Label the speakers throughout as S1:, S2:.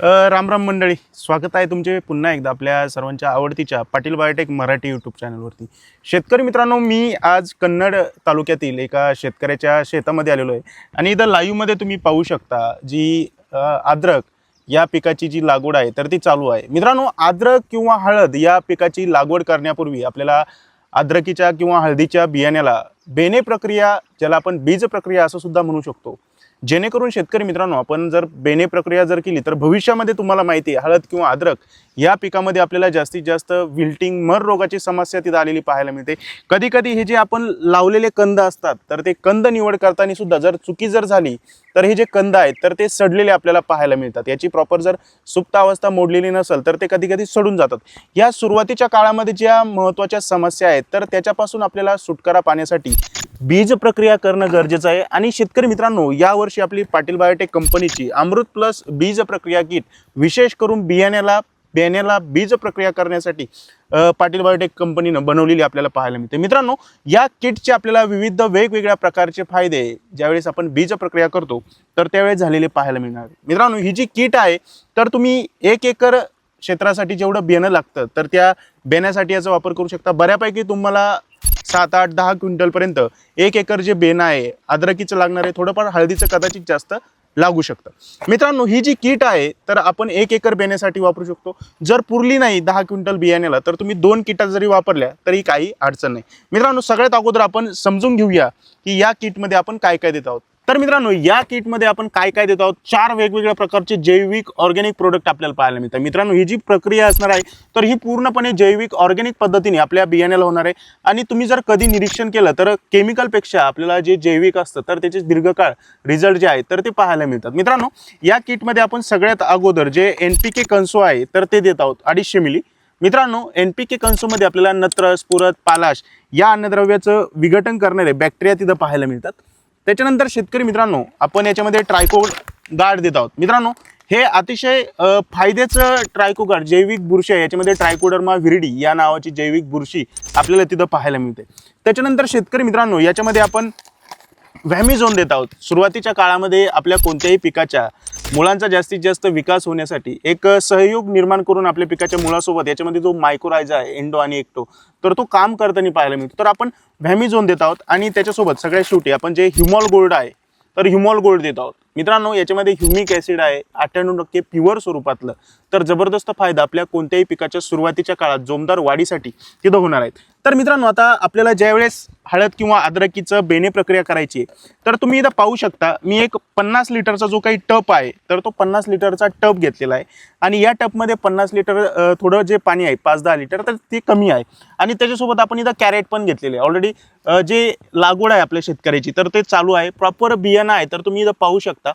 S1: राम राम मंडळी. स्वागत आहे तुमचे पुन्हा एकदा आपल्या सर्वांच्या आवडतीच्या पाटील बायोटेक मराठी यूट्यूब चॅनलवरती शेतकरी मित्रांनो मी आज कन्नड तालुक्यातील एका शेतकऱ्याच्या शेतामध्ये आलेलो आहे. आणि इथं लाईव्हमध्ये तुम्ही पाहू शकता जी आद्रक अद्रक या पिकाची जी लागवड आहे तर ती चालू आहे. मित्रांनो अद्रक किंवा हळद या पिकाची लागवड करण्यापूर्वी आपल्याला अद्रकीच्या किंवा हळदीच्या बियाण्याला बेने प्रक्रिया ज्याला आपण बीज प्रक्रिया असं सुद्धा म्हणू शकतो. जेणेकरून शेतकरी मित्रांनो आपण जर बेने प्रक्रिया जर केली तर भविष्यामध्ये तुम्हाला माहिती आहे हळद किंवा अद्रक या पिकामध्ये आपल्याला जास्तीत जास्त विल्टिंग मर रोगाची समस्या तिथं आलेली पाहायला मिळते. कधी कधी हे जे आपण लावलेले कंद असतात तर ते कंद निवड करताना सुद्धा जर चुकी जर झाली तर हे जे कंद आहेत तर ते सडलेले आपल्याला पाहायला मिळतात. याची प्रॉपर जर सुप्त अवस्था मोडलेली नसेल तर ते कधी कधी सडून जातात. या सुरुवातीच्या काळामध्ये ज्या महत्त्वाच्या समस्या आहेत तर त्याच्यापासून आपल्याला सुटकारा पाहण्यासाठी बीज प्रक्रिया करणं गरजेचं आहे. आणि शेतकरी मित्रांनो यावर्षी आपली पाटील बायोटेक कंपनीची अमृत प्लस बीज प्रक्रिया किट विशेष करून बियाण्याला बियाण्याला बीज प्रक्रिया करण्यासाठी पाटील बायोटेक कंपनीनं बनवलेली आपल्याला पाहायला मिळते. मित्रांनो या किटचे आपल्याला विविध वेगवेगळ्या प्रकारचे फायदे ज्यावेळेस आपण बीज प्रक्रिया करतो तर त्यावेळेस झालेले पाहायला मिळणार मित्रांनो ही जी किट आहे तर तुम्ही एक एकर क्षेत्रासाठी जेवढं बियाणं लागतं तर त्या बियाण्यासाठी याचा वापर करू शकता. बऱ्यापैकी तुम्हाला सात आठ दहा क्विंटलपर्यंत एक एकर जे बेन आहे अद्रकीचं लागणार आहे थोडंफार हळदीचं कदाचित जास्त लागू शकतं. मित्रांनो ही जी किट आहे तर आपण एक एकर बेण्यासाठी वापरू शकतो. जर पुरली नाही दहा क्विंटल बियाण्याला तर तुम्ही दोन किटा जरी वापरल्या तरी काही अडचण नाही. मित्रांनो सगळ्यात अगोदर आपण समजून घेऊया की या किटमध्ये आपण काय काय देत आहोत. तर मित्रांनो या किटमध्ये आपण काय काय देत आहोत? चार वेगवेगळ्या प्रकारचे जैविक ऑर्गॅनिक प्रोडक्ट आपल्याला पाहायला मिळतात. मित्रांनो ही जी प्रक्रिया असणार आहे तर ही पूर्णपणे जैविक ऑर्गॅनिक पद्धतीने आपल्या बियाण्याला होणार आहे. आणि तुम्ही जर कधी निरीक्षण केलं तर केमिकलपेक्षा आपल्याला जे जैविक असतं तर त्याचे दीर्घकाळ रिझल्ट जे आहेत तर ते पाहायला मिळतात. मित्रांनो या किटमध्ये आपण सगळ्यात अगोदर जे एन पी के कन्सो आहे तर ते देत आहोत अडीचशे मिली. मित्रांनो एन पी के कन्सोमध्ये आपल्याला नत्रस पुरत पालाश या अन्नद्रव्याचं विघटन करणारे बॅक्टेरिया तिथं पाहायला मिळतात. त्याच्यानंतर शेतकरी मित्रांनो आपण याच्यामध्ये ट्रायको गार्ड देत आहोत. मित्रांनो हे अतिशय फायद्याचं ट्रायको गार्ड जैविक बुरशी आहे. याच्यामध्ये ट्रायकोडर्मा व्हिरडी या नावाची जैविक बुरशी आपल्याला तिथं पाहायला मिळते. त्याच्यानंतर शेतकरी मित्रांनो याच्यामध्ये आपण व्हॅमिझोन देत आहोत. सुरुवातीच्या काळामध्ये आपल्या कोणत्याही पिकाच्या मुळांचा जास्तीत जास्त विकास होण्यासाठी एक सहयोग निर्माण करून आपल्या पिकाच्या मुळासोबत याच्यामध्ये जो मायक्रोरायझा आहे एंडो आणि एक्टो तर तो काम करताना पाहायला मिळतो. तर आपण व्हॅमिझोन देत आहोत आणि त्याच्यासोबत सगळ्यात शेवटी आपण जे ह्युमॉल गोल्ड आहे तर ह्युमॉल गोल्ड देत आहोत. मित्रांनो याच्यामध्ये ह्युमिक ॲसिड आहे अठ्ठ्याण्णव टक्के प्युअर स्वरूपातलं. तर जबरदस्त फायदा आपल्या कोणत्याही पिकाच्या सुरुवातीच्या काळात जोमदार वाढीसाठी तिथं होणार आहेत. तर मित्रांनो आता आपल्याला ज्यावेळेस हळद किंवा अद्रकीचं बेणे प्रक्रिया करायची आहे तर तुम्ही इथं पाहू शकता मी एक पन्नास लिटरचा जो काही टप आहे तर तो पन्नास लिटरचा टप घेतलेला आहे. आणि या टपमध्ये पन्नास लिटर थोडं जे पाणी आहे पाच दहा लिटर तर ते कमी आहे. आणि त्याच्यासोबत आपण इथं कॅरेट पण घेतलेले आहे. ऑलरेडी जे लागवड आहे आपल्या शेतकऱ्याची तर ते चालू आहे. प्रॉपर बियाणं आहे तर तुम्ही इथं पाहू शकता.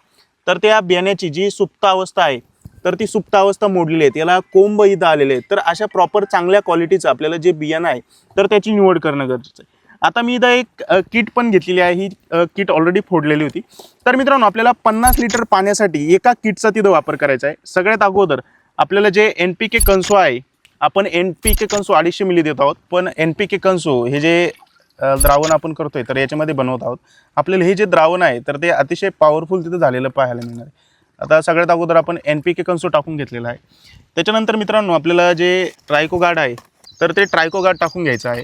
S1: तर त्या बियाण्याची जी सुप्त अवस्था आहे तर ती सुप्तावस्था मोडलेली आहे. त्याला कोंब इथं आलेले आहेत. तर अशा प्रॉपर चांगल्या क्वालिटीचं आपल्याला जे बियाणं आहे तर त्याची निवड करणं गरजेचं आहे. आता मी इथं एक किट पण घेतलेली आहे. ही किट ऑलरेडी फोडलेली होती. तर मित्रांनो आपल्याला पन्नास लिटर पाण्यासाठी एका किटचा तिथं वापर करायचा आहे. सगळ्यात अगोदर आपल्याला जे एन पी के कन्सो आहे आपण एन पी के कन्सो अडीचशे मिली देत आहोत. पण एन पी के कन्सो हे जे द्रावण आपण करतोय तर याच्यामध्ये बनवत आहोत. आपल्याला हे जे द्रावण आहे तर ते अतिशय पॉवरफुल तिथं झालेलं पाहायला मिळणार आहे. आता सगळ्यात अगोदर आपण एन पी के कन्सो टाकून घेतलेला आहे. त्याच्यानंतर मित्रांनो आपल्याला जे ट्रायको गार्ड आहे तर ते ट्रायको गार्ड टाकून घ्यायचं आहे.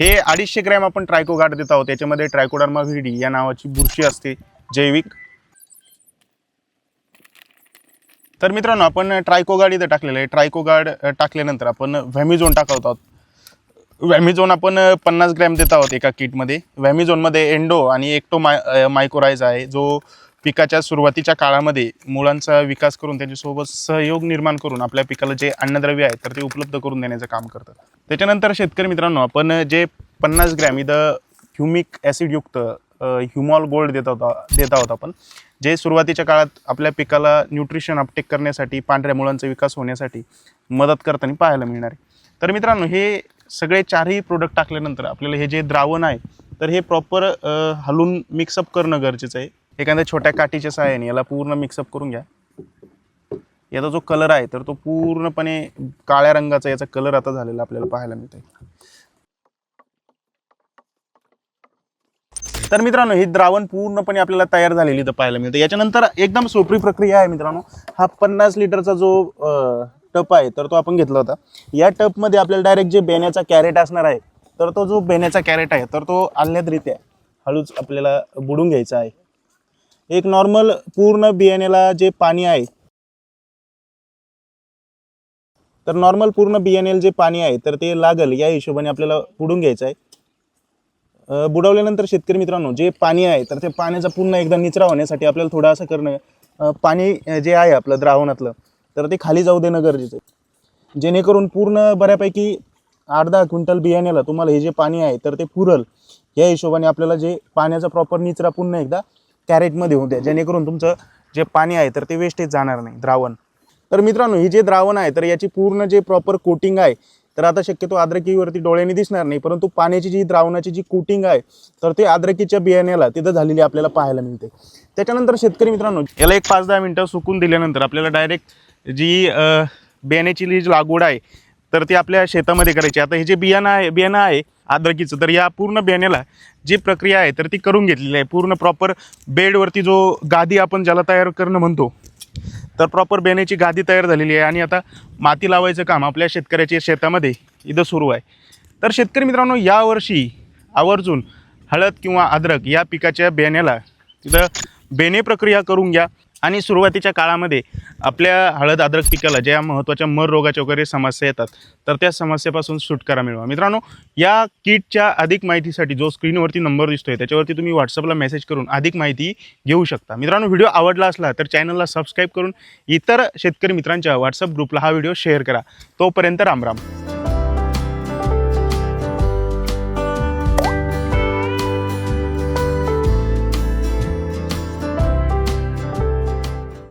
S1: हे अडीचशे ग्रॅम आपण ट्रायको गार्ड देत आहोत. याच्यामध्ये ट्रायकोडर्मा व्हिडी या नावाची बुरशी असते जैविक. तर मित्रांनो आपण ट्रायको गार्ड इथं टाकलेलं आहे. ट्रायको गार्ड टाकल्यानंतर आपण व्हॅमिझोन टाकत आहोत. व्हॅमिझोन आपण पन्नास ग्रॅम देत आहोत एका किटमध्ये. व्हॅमिझोनमध्ये एंडो आणि एक्टो माय मायकोरायझ आहे जो पिकाच्या सुरुवातीच्या काळामध्ये मुळांचा विकास करून त्यांच्यासोबत सहयोग निर्माण करून आपल्या पिकाला जे अन्नद्रव्य आहे तर ते उपलब्ध करून देण्याचं काम करतं त्याच्यानंतर शेतकरी मित्रांनो आपण जे पन्नास ग्रॅम इथं ह्युमिक ॲसिडयुक्त ह्युमॉल गोल्ड देत होता देत आहोत आपण जे सुरुवातीच्या काळात आपल्या पिकाला न्यूट्रिशन अपटेक करण्यासाठी पांढऱ्या मुळांचा विकास होण्यासाठी मदत करताना पाहायला मिळणार आहे. तर मित्रांनो हे सगळे चारही प्रोडक्ट टाकल्यानंतर आपल्याला हे जे द्रावण आहे तर हे प्रॉपर हलून मिक्सअप करणं गरजेचं आहे. एखाद्या छोट्या काठीच्या सहाय्याने याला पूर्ण मिक्सअप करून घ्या. याचा जो कलर आहे तर तो पूर्णपणे काळ्या रंगाचा याचा कलर आता झालेला आपल्याला पाहायला मिळतोय. तर मित्रांनो हे द्रावण पूर्णपणे आपल्याला तयार झालेली इथं पाहायला मिळतं. याच्यानंतर एकदम सोपी प्रक्रिया आहे मित्रांनो. हा पन्नास लिटरचा जो टप आहे तर तो आपण घेतला होता. या टपमध्ये आपल्याला डायरेक्ट जे बेण्याचा कॅरेट असणार आहे तर तो जो बेण्याचा कॅरेट आहे तर तो आल्हादरीत्या हळूच आपल्याला बुडून घ्यायचा आहे. एक नॉर्मल पूर्ण बियाण्याला जे पाणी आहे तर नॉर्मल पूर्ण बियाण्याला जे पाणी आहे तर ते लागल या हिशोबाने आपल्याला बुडून घ्यायचं आहे. बुडवल्यानंतर शेतकरी मित्रांनो जे पाणी आहे तर ते पाण्याचा पुन्हा एकदा निचरा होण्यासाठी आपल्याला थोडं असं करणं पाणी जे आहे आपलं द्रावणातलं तर ते खाली जाऊ देणं गरजेचं आहे. जेणेकरून पूर्ण बऱ्यापैकी अर्धा क्विंटल बियाण्याला तुम्हाला हे जे पाणी आहे तर ते पुरल. या हिशोबाने आपल्याला जे पाण्याचा प्रॉपर निचरा पुन्हा एकदा कॅरेटमध्ये होऊ द्या. जेणेकरून तुमचं जे पाणी आहे तर ते वेस्टेज जाणार नाही द्रावण. तर मित्रांनो ही जे द्रावण आहे तर याची पूर्ण जे प्रॉपर कोटिंग आहे तर आता शक्यतो आद्रकीवरती डोळ्यांनी दिसणार नाही परंतु पाण्याची जी द्रावणाची जी कोटिंग आहे तर ते आद्रकीच्या बियाण्याला तिथं झालेली आपल्याला पाहायला मिळते. त्याच्यानंतर शेतकरी मित्रांनो याला एक पाच दहा मिनटं सुकून दिल्यानंतर आपल्याला डायरेक्ट जी बियाण्याची जी लागवड आहे तर ती आपल्या शेतामध्ये करायची. आता हे जे बियाणं आहे बियाणं आहे अद्रकीचं तर या पूर्ण बियाण्याला जी प्रक्रिया आहे तर ती करून घेतलेली आहे. पूर्ण प्रॉपर बेडवरती जो गादी आपण ज्याला तयार करणं म्हणतो तर प्रॉपर बेण्याची गादी तयार झालेली आहे. आणि आता माती लावायचं काम आपल्या शेतकऱ्याच्या शेतामध्ये इथं सुरू आहे. तर शेतकरी मित्रांनो यावर्षी आवर्जून हळद किंवा अद्रक या पिकाच्या बियाण्याला तिथं बेणे प्रक्रिया करून घ्या. आणि सुरुवातीच्या काळामध्ये आपल्या हळद अद्रक पिकाला ज्या महत्त्वाच्या मर रोगाच्या वगैरे समस्या येतात तर त्या समस्येपासून सुटकारा मिळवा. मित्रांनो या किटच्या अधिक माहितीसाठी जो स्क्रीनवरती नंबर दिसतोय त्याच्यावरती तुम्ही व्हॉट्सअपला मेसेज करून अधिक माहिती घेऊ शकता. मित्रांनो व्हिडिओ आवडला असला तर चॅनलला सबस्क्राईब करून इतर शेतकरी मित्रांच्या व्हॉट्सअप ग्रुपला हा व्हिडिओ शेअर करा. तोपर्यंत रामराम.